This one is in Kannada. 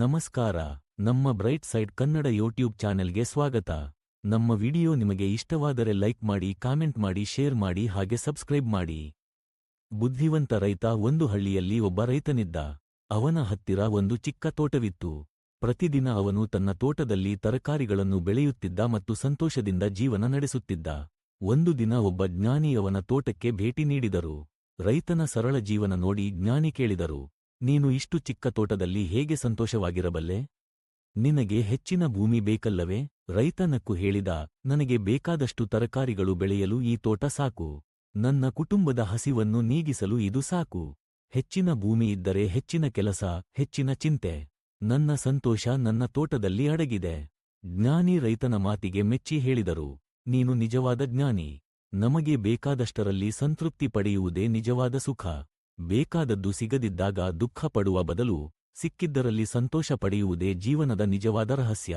ನಮಸ್ಕಾರ, ನಮ್ಮ ಬ್ರೈಟ್ ಸೈಡ್ ಕನ್ನಡ ಯೂಟ್ಯೂಬ್ ಚಾನೆಲ್ಗೆ ಸ್ವಾಗತ. ನಮ್ಮ ವಿಡಿಯೋ ನಿಮಗೆ ಇಷ್ಟವಾದರೆ ಲೈಕ್ ಮಾಡಿ, ಕಾಮೆಂಟ್ ಮಾಡಿ, ಶೇರ್ ಮಾಡಿ ಹಾಗೆ ಸಬ್ಸ್ಕ್ರೈಬ್ ಮಾಡಿ. ಬುದ್ಧಿವಂತ ರೈತ ಒಂದು ಹಳ್ಳಿಯಲ್ಲಿ ಒಬ್ಬ ರೈತನಿದ್ದ. ಅವನ ಹತ್ತಿರ ಒಂದು ಚಿಕ್ಕ ತೋಟವಿತ್ತು. ಪ್ರತಿದಿನ ಅವನು ತನ್ನ ತೋಟದಲ್ಲಿ ತರಕಾರಿಗಳನ್ನು ಬೆಳೆಯುತ್ತಿದ್ದ ಮತ್ತು ಸಂತೋಷದಿಂದ ಜೀವನ ನಡೆಸುತ್ತಿದ್ದ. ಒಂದು ದಿನ ಒಬ್ಬ ಜ್ಞಾನಿ ಅವನ ತೋಟಕ್ಕೆ ಭೇಟಿ ನೀಡಿದರು. ರೈತನ ಸರಳ ಜೀವನ ನೋಡಿ ಜ್ಞಾನಿ ಕೇಳಿದರು. ನೀನು ಇಷ್ಟು ಚಿಕ್ಕ ತೋಟದಲ್ಲಿ ಹೇಗೆ ಸಂತೋಷವಾಗಿರಬಲ್ಲೆ? ನಿನಗೆ ಹೆಚ್ಚಿನ ಭೂಮಿ ಬೇಕಲ್ಲವೇ? ರೈತನಕ್ಕು ಹೇಳಿದ, ನನಗೆ ಬೇಕಾದಷ್ಟು ತರಕಾರಿಗಳು ಬೆಳೆಯಲು ಈ ತೋಟ ಸಾಕು. ನನ್ನ ಕುಟುಂಬದ ಹಸಿವನ್ನು ನೀಗಿಸಲು ಇದು ಸಾಕು. ಹೆಚ್ಚಿನ ಭೂಮಿ ಇದ್ದರೆ ಹೆಚ್ಚಿನ ಕೆಲಸ, ಹೆಚ್ಚಿನ ಚಿಂತೆ. ನನ್ನ ಸಂತೋಷ ನನ್ನ ತೋಟದಲ್ಲಿ ಅಡಗಿದೆ. ಜ್ಞಾನಿ ರೈತನ ಮಾತಿಗೆ ಮೆಚ್ಚಿ ಹೇಳಿದರು. ನೀನು ನಿಜವಾದ ಜ್ಞಾನಿ. ನಮಗೆ ಬೇಕಾದಷ್ಟರಲ್ಲಿ ಸಂತೃಪ್ತಿ ಪಡೆಯುವುದೇ ನಿಜವಾದ ಸುಖ. ಬೇಕಾದದ್ದು ಸಿಗದಿದ್ದಾಗ ದುಃಖ ಪಡುವ ಬದಲು ಸಿಕ್ಕಿದ್ದರಲ್ಲಿ ಸಂತೋಷ ಪಡೆಯುವುದೇ ಜೀವನದ ನಿಜವಾದ ರಹಸ್ಯ.